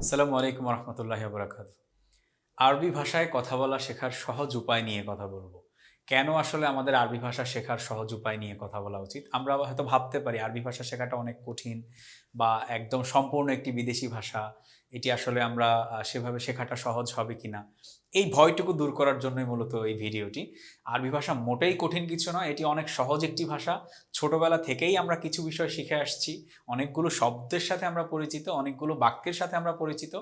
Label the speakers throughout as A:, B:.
A: আসসালামু আলাইকুম রহমতুল্লাহ বরাকাত আরবি ভাষায় কথা বলা শেখার সহজ উপায় নিয়ে কথা বলব। কেন আসলে আমাদের আরবি ভাষা শেখার সহজ উপায় নিয়ে কথা বলা উচিত? আমরা হয়তো ভাবতে পারি আরবি ভাষা শেখাটা অনেক কঠিন বা একদম সম্পূর্ণ একটি বিদেশি ভাষা। এটি আসলে আমরা সেভাবে শেখাটা সহজ হবে কিনা? এই ভয়টুকু দূর করার জন্যই মূলত এই ভিডিওটি। আরবি ভাষা মোটেই কঠিন কিছু নয়, এটি অনেক সহজ একটি ভাষা। ছোটবেলা থেকেই আমরা কিছু বিষয় শিখে আসছি, অনেকগুলো শব্দের সাথে আমরা পরিচিত, অনেকগুলো বাক্যের সাথে আমরা পরিচিত,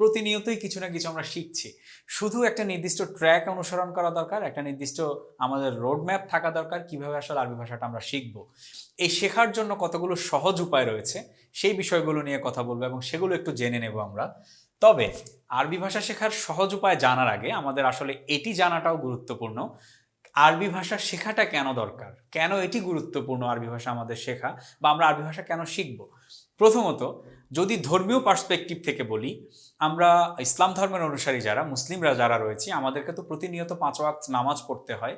A: প্রতিনিয়তই কিছু না কিছু আমরা শিখছি। শুধু একটা নির্দিষ্ট ট্র্যাক অনুসরণ করা দরকার, একটা নির্দিষ্ট আমাদের রোড ম্যাপ থাকা দরকার, কীভাবে আসলে আরবি ভাষাটা আমরা শিখব। এই শেখার জন্য কতগুলো সহজ উপায় রয়েছে, সেই বিষয়গুলো নিয়ে কথা বলব এবং সেগুলো একটু জেনে নেব আমরা। তবে আরবি ভাষা শেখার সহজ উপায় জানার আগে আমাদের আসলে এটি জানাটাও গুরুত্বপূর্ণ। আরবি ভাষা শেখাটা কেন দরকার? কেন এটি গুরুত্বপূর্ণ আরবি ভাষা আমাদের শেখা? বা আমরা আরবি ভাষা কেন শিখব? প্রথমত, যদি ধর্মীয় পার্সপেক্টিভ থেকে বলি, আমরা ইসলাম ধর্মের অনুসারী যারা, মুসলিমরা যারা রয়েছে, আমাদেরকে তো প্রতিনিয়ত পাঁচ ওয়াক্ত নামাজ পড়তে হয়।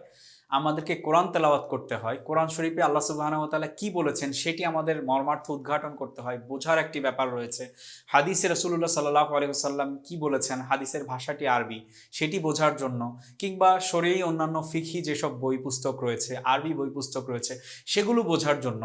A: আমাদেরকে কোরআন তেলাওয়াত করতে হয়। কোরআন শরীফে আল্লাহ সুবাহানতালা কি বলেছেন সেটি আমাদের মর্মার্থ উদ্ঘাটন করতে হয়। বোঝার একটি ব্যাপার রয়েছে। হাদিসে রসুল্লাহ সাল্লাহ আলহিসাল্লাম কি বলেছেন? হাদিসের ভাষাটি আরবি। সেটি বোঝার জন্য কিংবা শরীরেই অন্যান্য ফিখি যেসব বই পুস্তক রয়েছে, আরবি বই পুস্তক রয়েছে, সেগুলো বোঝার জন্য।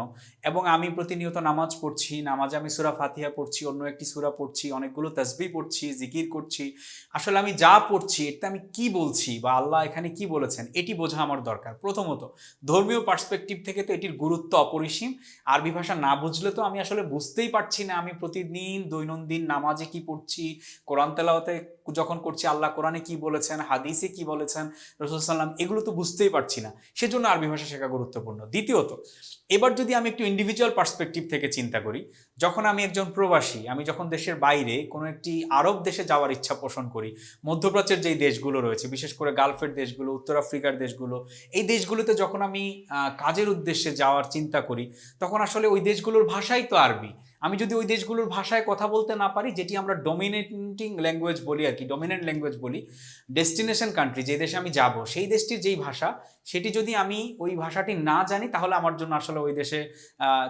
A: এবং আমি প্রতিনিয়ত নামাজ পড়ছি, নামাজে আমি সুরা ফাতিহা পড়ছি, অন্য একটি সুরা পড়ছি, অনেকগুলো তসবি পড়ছি, জিকির করছি। আসলে আমি যা পড়ছি এটা আমি কি বলছি বা আল্লাহ এখানে কি বলেছেন, এটি বোঝা আমার দরকার। প্রথমত, ধর্মীয় পার্সপেক্টিভ থেকে তো এটির গুরুত্ব অপরিসীম। আরবি ভাষা না বুঝলে তো আমি আসলে বুঝতেই পারছি না আমি প্রতিদিন দৈনন্দিন নামাজে কি পড়ছি, কোরআন তেলাওয়াতে যখন করছি, আল্লাহ কোরআনে কি বলেছেন, হাদিসে কি বলেছেন, রসুল সাল্লাম এগুলো তো বুঝতেই পারছি না। সেজন্য আরবি ভাষা শেখা গুরুত্বপূর্ণ। দ্বিতীয়ত, এবার যদি আমি একটু ইন্ডিভিজুয়াল পার্সপেক্টিভ থেকে চিন্তা করি, যখন আমি একজন প্রবাসী, আমি যখন দেশের বাইরে কোনো একটি আরব দেশে যাওয়ার ইচ্ছা পোষণ করি, মধ্যপ্রাচ্যের যেই দেশগুলো রয়েছে, বিশেষ করে গালফের দেশগুলো, উত্তর আফ্রিকার দেশগুলো, এই দেশগুলোতে যখন আমি কাজের উদ্দেশ্যে যাওয়ার চিন্তা করি, তখন আসলে ওই দেশগুলোর ভাষাই তো আরবি। আমি যদি ওই দেশগুলোর ভাষায় কথা বলতে না পারি, যেটি আমরা ডোমিনেটিং ল্যাঙ্গুয়েজ বলি আর কি ডমিনেন্ট ল্যাঙ্গুয়েজ বলি ডেস্টিনেশন কান্ট্রি যে দেশে আমি যাব, সেই দেশটির যেই ভাষা সেটি যদি আমি ওই ভাষাটি না জানি, তাহলে আমার জন্য আসলে ওই দেশে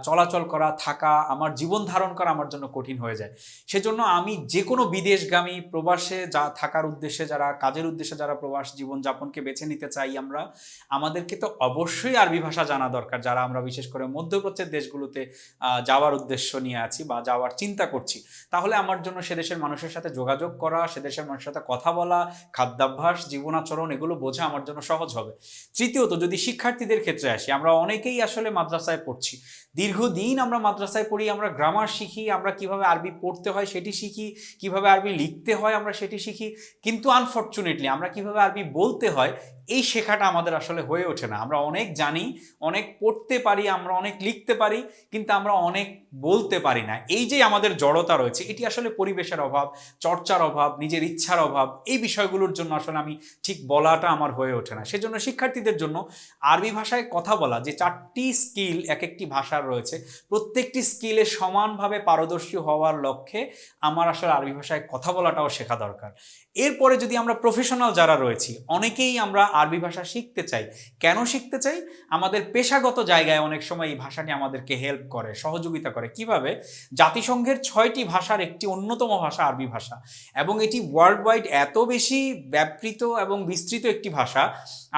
A: চলাচল করা, থাকা, আমার জীবন ধারণ করা আমার জন্য কঠিন হয়ে যায়। সেজন্য আমি যে কোনো বিদেশগামী, প্রবাসে যা থাকার উদ্দেশ্যে যারা, কাজের উদ্দেশ্যে যারা প্রবাস জীবনযাপনকে বেছে নিতে চাই আমরা, আমাদেরকে তো অবশ্যই আরবি ভাষা জানা দরকার, যারা আমরা বিশেষ করে মধ্যপ্রাচ্যের দেশগুলোতে যাওয়ার উদ্দেশ্য নিয়ে আছি বা যাওয়ার চিন্তা করছি। তাহলে আমার জন্য সে দেশের মানুষের সাথে যোগাযোগ করা, সে দেশের মানুষের সাথে কথা বলা, খাদ্যাভ্যাস, জীবনাচরণ, এগুলো বোঝা আমার জন্য সহজ হবে। তৃতীয়ত যদি শিক্ষার্থীদের ক্ষেত্রে আসি, আমরা অনেকেই আসলে মাদ্রাসায় পড়ছি। দীর্ঘদিন আমরা মাদ্রাসায় পড়ি, আমরা গ্রামার শিখি, আমরা কীভাবে আরবি পড়তে হয় সেটি শিখি, কীভাবে আরবি লিখতে হয় আমরা সেটি শিখি। কিন্তু আনফর্চুনেটলি আমরা কীভাবে আরবি বলতে হয় এই শেখাটা আমাদের আসলে হয়ে ওঠে না। আমরা অনেক জানি, অনেক পড়তে পারি, আমরা অনেক লিখতে পারি, কিন্তু আমরা অনেক বলতে পারি না। এই যে আমাদের জড়তা রয়েছে, এটি আসলে পরিবেশের অভাব, চর্চার অভাব, নিজের ইচ্ছার অভাব, এই বিষয়গুলোর জন্য আসলে আমি ঠিক বলাটা আমার হয়ে ওঠে না। সেজন্য শিক্ষার্থীদের জন্য আরবি ভাষায় কথা বলা, যে চারটি স্কিল এক একটি ভাষার রয়েছে, প্রত্যেকটি স্কিলে সমানভাবে পারদর্শী হওয়ার লক্ষ্যে আমার আসলে আরবি ভাষায় কথা বলাটাও শেখা দরকার। এরপরে যদি আমরা প্রফেশনাল যারা রয়েছি, অনেকেই আমরা আরবি ভাষা শিখতে চাই। কেন শিখতে চাই? আমাদের পেশাগত জায়গায় অনেক সময় এই ভাষাটি আমাদেরকে হেল্প করে, সহযোগিতা করে। কীভাবে? জাতিসংঘের ছয়টি ভাষার একটি অন্যতম ভাষা আরবি ভাষা। এবং এটি ওয়ার্ল্ড ওয়াইড এত বেশি ব্যাপৃত এবং বিস্তৃত একটি ভাষা,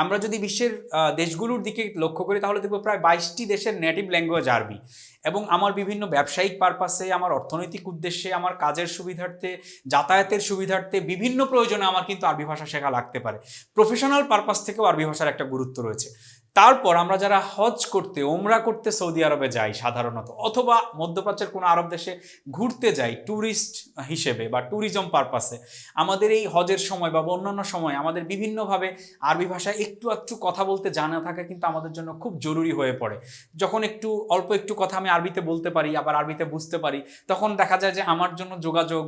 A: আমরা যদি বিশ্বের দেশগুলোর দিকে লক্ষ্য করি তাহলে দেখব প্রায় বাইশটি দেশের নেটিভ ল্যাঙ্গুয়েজ আরবি। এবং আমার বিভিন্ন ব্যবসায়িক পারপাসে আমার অর্থনৈতিক উদ্দেশ্যে, আমার কাজের সুবিধার্থে, যাতায়াতের সুবিধার্থে বিভিন্ন প্রয়োজনে আমার কিন্তু আরবি ভাষা শেখা লাগতে পারে। প্রফেশনাল পারপাস থেকেও আরবি ভাষার একটা গুরুত্ব রয়েছে। তারপর আমরা যারা হজ করতে ওমরা করতে সৌদি আরবে যাই সাধারণত, অথবা মধ্যপ্রাচ্যের কোনো আরব দেশে ঘুরতে যাই ট্যুরিস্ট হিসেবে বা ট্যুরিজম পারপাসে আমাদের এই হজের সময় বা অন্যান্য সময় আমাদের বিভিন্নভাবে আরবি ভাষায় একটু একটু কথা বলতে জানা থাকা কিন্তু আমাদের জন্য খুব জরুরি হয়ে পড়ে। যখন একটু, অল্প একটু কথা আমি আরবিতে বলতে পারি, আবার আরবিতে বুঝতে পারি, তখন দেখা যায় যে আমার জন্য যোগাযোগ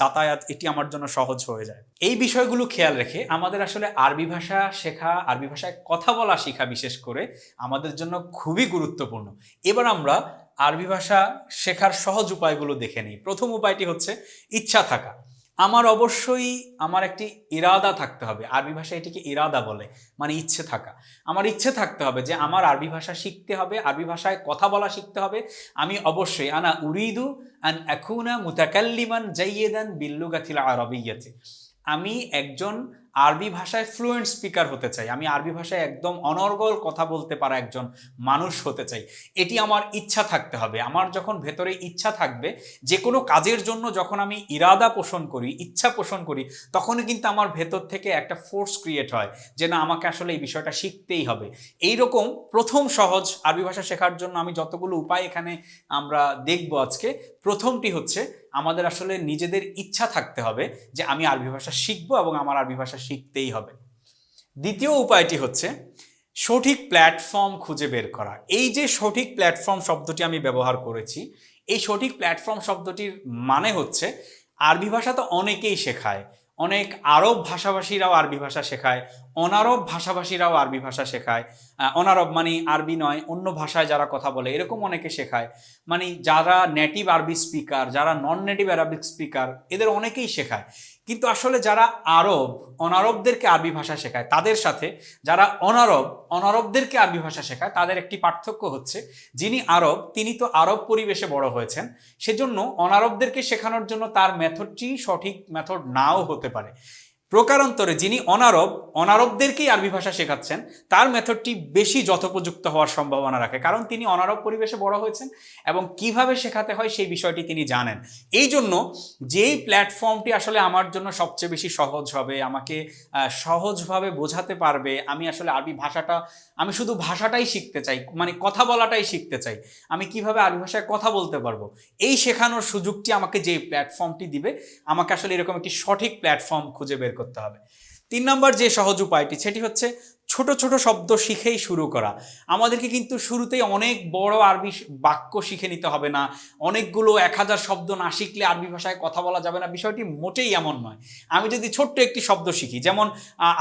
A: যাতায়াত এটি আমার জন্য সহজ হয়ে যায়। এই বিষয়গুলো খেয়াল রেখে আমাদের আসলে আরবি ভাষা শেখা, আরবি ভাষায় কথা বলা শেখা বিশেষ করে আমাদের জন্য খুবই গুরুত্বপূর্ণ। এবার আমরা আরবি ভাষা শেখার সহজ উপায়গুলো দেখে নিই। প্রথম উপায়টি হচ্ছে ইচ্ছা থাকা। আমার অবশ্যই আমার একটি ইরাদা থাকতে হবে। আরবি ভাষায় এটিকে ইরাদা বলে মানে ইচ্ছে থাকা। আমার ইচ্ছে থাকতে হবে যে আমার আরবি ভাষা শিখতে হবে, আরবি ভাষায় কথা বলা শিখতে হবে। আমি অবশ্যই, আনা উরিদু আন একুনা মুতাকাল্লিমান জাইয়েদান বিল্লুগাথিল আরবিয়াতে। আমি একজন আরবি ভাষায় ফ্লুয়েন্ট স্পিকার হতে চাই। আমি আরবি ভাষায় একদম অনর্গল কথা বলতে পারা একজন মানুষ হতে চাই। এটি আমার ইচ্ছা থাকতে হবে। আমার যখন ভেতরে ইচ্ছা থাকবে, যে কোনো কাজের জন্য যখন আমি ইরাদা পোষণ করি, ইচ্ছা পোষণ করি, তখনই কিন্তু আমার ভেতর থেকে একটা ফোর্স ক্রিয়েট হয় যে না, আমাকে আসলে এই বিষয়টা শিখতেই হবে। এই রকম প্রথম সহজ আরবি ভাষা শেখার জন্য আমি যতগুলো উপায় এখানে আমরা দেখব আজকে, প্রথমটি হচ্ছে আমাদের আসলে নিজেদের ইচ্ছা থাকতে হবে যে আমি আরবি ভাষা শিখব এবং আমার আরবি ভাষা শিখতেই হবে। দ্বিতীয় উপায়টি হচ্ছে সঠিক প্ল্যাটফর্ম খুঁজে বের করা। এই যে সঠিক প্ল্যাটফর্ম শব্দটি আমি ব্যবহার করেছি, এই সঠিক প্ল্যাটফর্ম শব্দটির মানে হচ্ছে আরবি ভাষা তো অনেকেই শেখায়। অনেক আরব ভাষাভাষীরাও আরবি ভাষা শেখায়, অনারব ভাষাভাষীরাও আরবি ভাষা শেখায়। অনারব মানে আরবি নয়, অন্য ভাষায় যারা কথা বলে এরকম অনেকে শেখায়। মানে যারা নেটিভ আরবি স্পিকার যারা নন নেটিভ আরবিক স্পিকার এদের অনেকেই শেখায়। কিন্তু আসলে যারা আরব, অনারবদেরকে আরবি ভাষা শেখায়, তাদের সাথে যারা অনারব, অনারবদেরকে আরবি ভাষা শেখায়, তাদের একটি পার্থক্য হচ্ছে যিনি আরব, তিনি তো আরব পরিবেশে বড় হয়েছেন। সেজন্য অনারবদেরকে শেখানোর জন্য তার মেথডটি সঠিক মেথড নাও হতে পারে। প্রকারান্তরে যিনি অনারব, অনারবদেরকেই আরবি ভাষা শেখাচ্ছেন, তার মেথডটি বেশি যথোপযুক্ত হওয়ার সম্ভাবনা রাখে। কারণ তিনি অনারব পরিবেশে বড় হয়েছেন এবং কীভাবে শেখাতে হয় সেই বিষয়টি তিনি জানেন। এই জন্য যেই প্ল্যাটফর্মটি আসলে আমার জন্য সবচেয়ে বেশি সহজ হবে, আমাকে সহজভাবে বোঝাতে পারবে, আমি আসলে আরবি ভাষাটা, আমি শুধু ভাষাটাই শিখতে চাই মানে কথা বলাটাই শিখতে চাই, আমি কীভাবে আরবি ভাষায় কথা বলতে পারব, এই শেখানোর সুযোগটি আমাকে যে প্ল্যাটফর্মটি দিবে, আমাকে আসলে এরকম একটি সঠিক প্ল্যাটফর্ম খুঁজে বের করতে হবে। তিন নম্বর যে সহজ উপায়টি সেটি হচ্ছে ছোট ছোট শব্দ শিখেই শুরু করা। আমাদেরকে কিন্তু শুরুতেই অনেক বড় আরবি বাক্য শিখে নিতে হবে না। অনেকগুলো এক হাজার শব্দ না শিখলে আরবি ভাষায় কথা বলা যাবে না। বিষয়টি মোটেই এমন নয়। আমি যদি ছোট্ট একটি শব্দ শিখি, যেমন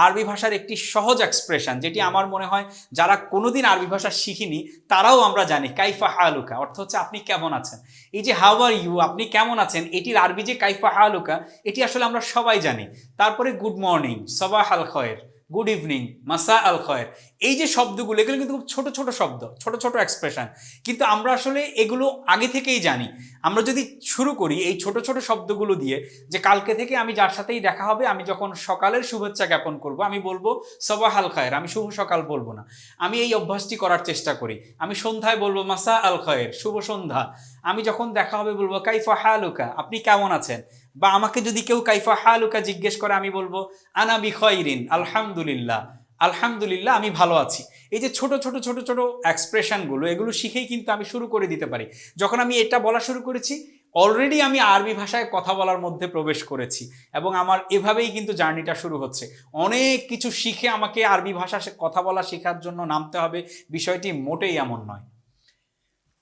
A: আরবি ভাষার একটি সহজ এক্সপ্রেশন যেটি আমার মনে হয় যারা কোনোদিন আরবি ভাষা শিখিনি, তারাও আমরা জানি, কাইফা হালুকা, অর্থ হচ্ছে আপনি কেমন আছেন? এই যে, হাউ আর ইউ, আপনি কেমন আছেন? এটির আরবি যে কাইফা হালুকা, এটি আসলে আমরা সবাই জানি। তারপরে, গুড মর্নিং, সবাহ আল খয়ের। গুড ইভিনিং মাসা আল খয়ের এই যে শব্দগুলো, এগুলো কিন্তু খুব ছোটো ছোটো শব্দ, ছোট ছোট এক্সপ্রেশন কিন্তু আমরা আসলে এগুলো আগে থেকেই জানি। আমরা যদি শুরু করি এই ছোট ছোট শব্দগুলো দিয়ে যে কালকে থেকে আমি যার সাথেই দেখা হবে, আমি যখন সকালের শুভেচ্ছা জ্ঞাপন করব, আমি বলব সবাহ আল খয়ের আমি শুভ সকাল বলব না। আমি এই অভ্যাসটি করার চেষ্টা করি। আমি সন্ধ্যায় বলব মাসা আল খয়ের শুভ সন্ধ্যা। আমি যখন দেখা হবে, বলব কাইফা হালুকা আপনি কেমন আছেন? বা আমাকে যদি কেউ কাইফা হালুকা জিজ্ঞেস করে, আমি বলব, আনা বি খয়রিন আলহামদুলিল্লাহ। আলহামদুলিল্লাহ, আমি ভালো আছি। এই যে ছোট ছোট ছোট ছোট এক্সপ্রেশনগুলো, এগুলো শিখেই কিন্তু আমি শুরু করে দিতে পারি। যখন আমি এটা বলা শুরু করেছি, অলরেডি আমি আরবি ভাষায় কথা বলার মধ্যে প্রবেশ করেছি এবং আমার এভাবেই কিন্তু জার্নিটা শুরু হচ্ছে। অনেক কিছু শিখে আমাকে আরবি ভাষা কথা বলা শেখার জন্য নামতে হবে, বিষয়টি মোটেই এমন নয়।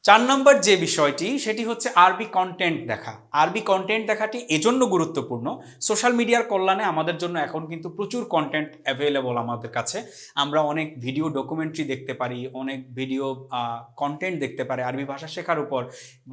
A: চার নম্বর যে বিষয়টি, সেটি হচ্ছে আরবি কন্টেন্ট দেখা। আরবি কন্টেন্ট দেখাটি এজন্য গুরুত্বপূর্ণ। সোশ্যাল মিডিয়ার কল্যাণে আমাদের জন্য এখন কিন্তু প্রচুর কন্টেন্ট অ্যাভেলেবল আমাদের কাছে। আমরা অনেক ভিডিও ডকুমেন্টারি দেখতে পারি, অনেক ভিডিও কন্টেন্ট দেখতে পারি আরবি ভাষা শেখার উপর।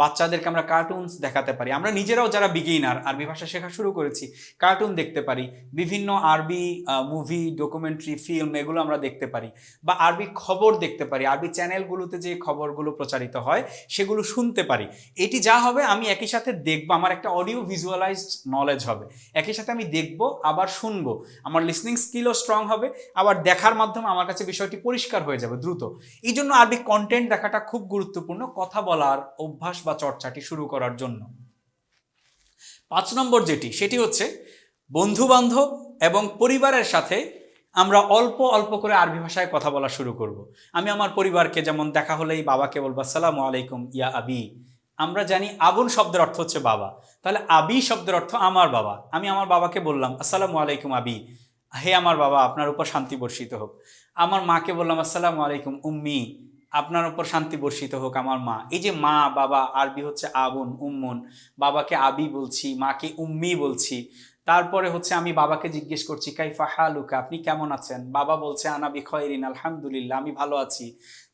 A: বাচ্চাদেরকে আমরা কার্টুনস দেখাতে পারি। আমরা নিজেরাও যারা বিগিনার আরবি ভাষা শেখা শুরু করেছি কার্টুন দেখতে পারি। বিভিন্ন আরবি মুভি ডকুমেন্টারি ফিল্ম এগুলো আমরা দেখতে পারি। বা আরবি খবর দেখতে পারি। আরবি চ্যানেলগুলোতে যে খবরগুলো প্রচারিত হয় সেগুলো শুনতে পারি। এটি যা হবে, আমি একই সাথে দেখব, আমার একটা অডিও ভিজুয়ালাইজড নলেজ হবে। একই সাথে আমি দেখব, আবার শুনব। আমার লিসনিং স্কিলও স্ট্রং হবে, আবার দেখার মাধ্যমে আমার কাছে বিষয়টি পরিষ্কার হয়ে যাবে, দ্রুত। এই জন্য আরবি কন্টেন্ট দেখাটা খুব গুরুত্বপূর্ণ, কথা বলার অভ্যাস বা চর্চাটি শুরু করার জন্য। পাঁচ নম্বর যেটি, সেটি হচ্ছে বন্ধু বান্ধব এবং পরিবারের সাথে আমরা অল্প অল্প করে আরবি ভাষায় কথা বলা শুরু করব। আমি আমার পরিবারকে যেমন দেখা হলেই বাবাকে বলব, আসসালামু আলাইকুম, ইয়া আবি। আমরা জানি আবুন শব্দের অর্থ হচ্ছে বাবা। তাহলে আবি শব্দের অর্থ আমার বাবা। আমি আমার বাবাকে বললাম, আসসালামু আলাইকুম আবি। হে আমার বাবা, আপনার উপর শান্তি বর্ষিত হোক। আমার মাকে বললাম, আসসালামু আলাইকুম, উম্মি। আপনার উপর শান্তি বর্ষিত হোক আমার মা। এই যে মা, বাবা, আরবি হচ্ছে আবুন, উম্মুন। বাবাকে আবি বলছি, মাকে উম্মি বলছি। তারপরে হচ্ছে আমি বাবাকে জিজ্ঞেস করছি, কাইফা হালুকা, আপনি কেমন আছেন? বাবা বলছে আনাবি খয়রিন আলহামদুলিল্লাহ, আমি ভালো আছি।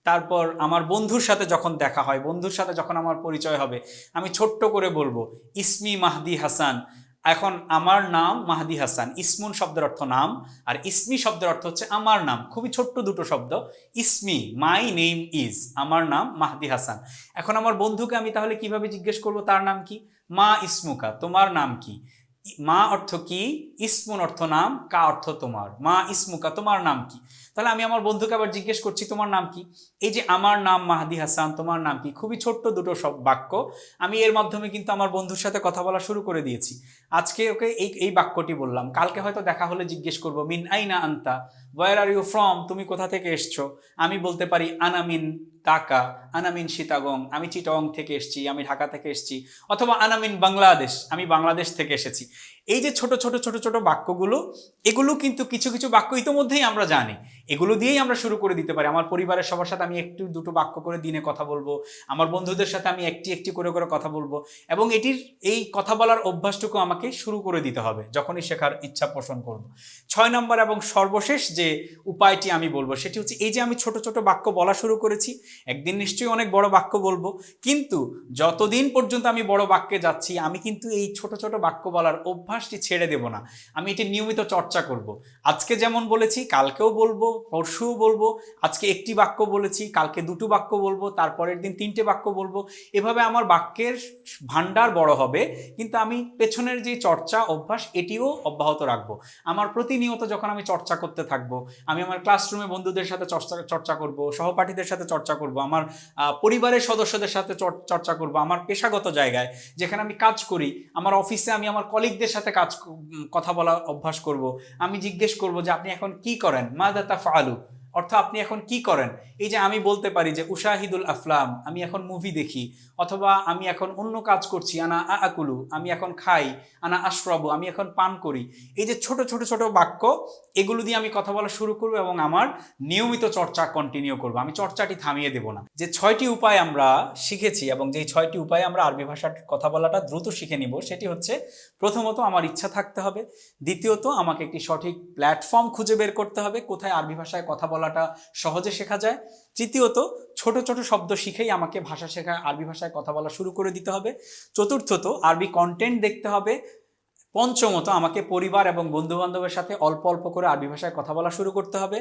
A: তারপর আমার বন্ধুর সাথে যখন দেখা হয়, বন্ধুর সাথে যখন আমার পরিচয় হবে, আমি ছোট্ট করে বলব, ইসমি মাহদি হাসান। এখন আমার নাম মাহাদি হাসান, ইসমুন শব্দের অর্থ নাম, আর ইসমি শব্দের অর্থ হচ্ছে আমার নাম, খুবই ছোট্ট দুটো শব্দ, ইসমি, মাই নেম ইজ, আমার নাম মাহাদি হাসান। এখন আমার বন্ধুকে আমি তাহলে কীভাবে জিজ্ঞেস করব, তার নাম কি? মা ইসমুকা, তোমার নাম কি? মা অর্থ কি? ইসমুন অর্থ নাম। কা অর্থ তোমার। মা ইসমুকা তোমার নাম কি? তাহলে আমি আমার বন্ধুকে আবার জিজ্ঞেস করছি, তোমার নাম কি? এই যে আমার নাম মাহাদি হাসান, তোমার নাম কি? খুবই ছোট্ট দুটো সব বাক্য। আমি এর মাধ্যমে কিন্তু আমার বন্ধুর সাথে কথা বলা শুরু করে দিয়েছি। আজকে ওকে এই এই বাক্যটি বললাম। কালকে হয়তো দেখা হলে জিজ্ঞেস করব, মিন আইনা আন্তা? ওয়ার আর ইউ ফ্রম তুমি কোথা থেকে এসছো? আমি বলতে পারি আনামিন ঢাকা আনামিন সীতাগং আমি চিটগং থেকে এসেছি, আমি ঢাকা থেকে এসেছি। অথবা আনামিন বাংলাদেশ, আমি বাংলাদেশ থেকে এসেছি। এই যে ছোট ছোট ছোট ছোট বাক্যগুলো, এগুলো কিন্তু কিছু কিছু বাক্য ইতোমধ্যেই আমরা জানি। এগুলো দিয়েই আমরা শুরু করে দিতে পারি। আমার পরিবারের সবার সাথে আমি একটু দুটো বাক্য করে দিনে কথা বলব। আমার বন্ধুদের সাথে আমি একটি একটি করে করে কথা বলব। এবং এটির এই কথা বলার অভ্যাসটুকু আমাকে শুরু করে দিতে হবে, যখনই শেখার ইচ্ছা পোষণ করব। ছয় নম্বর এবং সর্বশেষ যে উপায়টি আমি বলব, সেটি হচ্ছে এই যে আমি ছোট ছোট বাক্য বলা শুরু করেছি, একদিন নিশ্চয়ই অনেক বড় বাক্য বলব, কিন্তু যতদিন পর্যন্ত আমি বড় বাক্যে যাচ্ছি, আমি কিন্তু এই ছোট ছোট বাক্য বলার অভ্যাসটি ছেড়ে দেব না। আমি এটি নিয়মিত চর্চা করব। আজকে যেমন বলেছি, কালকেও বলব পরশুও বলব, আজকে একটি বাক্য বলেছি, কালকে দুটো বাক্য বলব, তারপরের দিন তিনটে বাক্য বলব। এভাবে আমার বাক্যের ভান্ডার বড় হবে, কিন্তু আমি পেছনের যে চর্চা অভ্যাস, এটিও অব্যাহত রাখব। আমার প্রতিনিয়ত যখন আমি চর্চা করতে থাকব, আমি আমার ক্লাসরুমে বন্ধুদের সাথে চর্চা চর্চা করব, সহপাঠীদের সাথে চর্চা করব, আমার পরিবারের সদস্যদের সাথে চর- চর্চা করব, আমার পেশাগত জায়গায় যেখানে আমি কাজ করি, আমার অফিসে আমি আমার কলিগদের সাথে কাজ কথা বলা অভ্যাস করব। আমি জিজ্ঞেস করব যে, আপনি এখন কি করেন? মা দাতা يفعل অর্থ আপনি এখন কি করেন? এই যে আমি বলতে পারি যে উশাহিদুল আফলাম, আমি এখন মুভি দেখি, অথবা আমি এখন অন্য কাজ করছি, আনা আকুলু, আমি এখন খাই, আনা আশরাবু, আমি এখন পান করি। এই যে ছোট ছোট ছোট বাক্য, এগুলো দিয়ে আমি কথা বলা শুরু করব এবং আমার নিয়মিত চর্চা কন্টিনিউ করব। আমি চর্চাটি থামিয়ে দেব না। যে ছয়টি উপায় আমরা শিখেছি এবং যেই ছয়টি উপায়ে আমরা আরবি ভাষার কথা বলাটা দ্রুত শিখে নিব, সেটি হচ্ছে প্রথমত আমার ইচ্ছা থাকতে হবে। দ্বিতীয়ত আমাকে একটি সঠিক প্ল্যাটফর্ম খুঁজে বের করতে হবে, কোথায় আরবি ভাষায় কথা বলাটা সহজে শেখা যায়। তৃতীয়ত, ছোট ছোট শব্দ শিখেই আমাকে ভাষা শেখায় আরবি ভাষায় কথা বলা শুরু করে দিতে হবে। চতুর্থত, আরবি কন্টেন্ট দেখতে হবে। পঞ্চমত, আমাকে পরিবার এবং বন্ধু বান্ধবের সাথে অল্প অল্প করে আরবি ভাষায় কথা বলা শুরু করতে হবে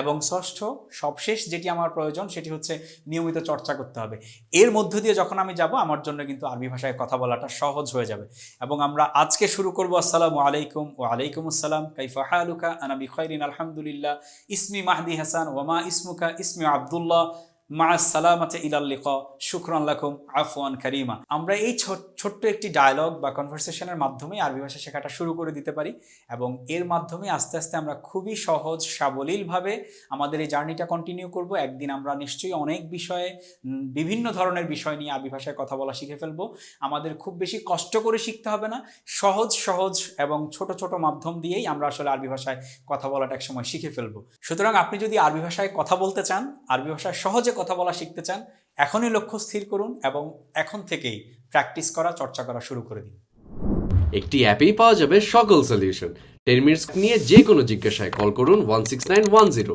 A: এবং ষষ্ঠ, সবশেষ যেটি আমার প্রয়োজন সেটি হচ্ছে নিয়মিত চর্চা করতে হবে। এর মধ্য দিয়ে যখন আমি যাব, আমার জন্য কিন্তু আরবি ভাষায় কথা বলাটা সহজ হয়ে যাবে এবং আমরা আজকে শুরু করব, আসসালামু আলাইকুম ও আলাইকুম আসসালাম, কাইফা হালুকা আনাবি খৈরিন আলহামদুলিল্লাহ, ইসমি মাহদি হাসান ওমা ইসমুকা, ইসমি আবদুল্লাহ মা সালামাতে ইলাল্লিকা শুক্রান লাকুম, আফওয়ান কারিমা। আমরা এই ছোট- ছোট্ট একটি ডায়লগ বা কনভারসেশনের মাধ্যমে আরবি ভাষা শেখাটা শুরু করে দিতে পারি এবং এর মাধ্যমে আস্তে আস্তে আমরা খুবই সহজ, সাবলীলভাবে আমাদের এই জার্নিটা কন্টিনিউ করব। একদিন আমরা নিশ্চয়ই অনেক বিষয়ে বিভিন্ন ধরনের বিষয় নিয়ে আরবি ভাষায় কথা বলা শিখে ফেলব। আমাদের খুব বেশি কষ্ট করে শিখতে হবে না। সহজ সহজ এবং ছোট ছোট মাধ্যম দিয়েই আমরা আসলে আরবি ভাষায় কথা বলাটা এক সময় শিখে ফেলব। সুতরাং আপনি যদি আরবি ভাষায় কথা বলতে চান, আরবি ভাষায় সহজে কথা বলা শিখতে চান, এখনই লক্ষ্য স্থির করুন এবং এখন থেকেই প্র্যাকটিস করা, চর্চা করা শুরু করে দিন।
B: একটি অ্যাপেই পাওয়া যাবে সকল সলিউশন টেন মিনিটস নিয়ে যে কোনো জিজ্ঞাসায় কল করুন one six nine one zero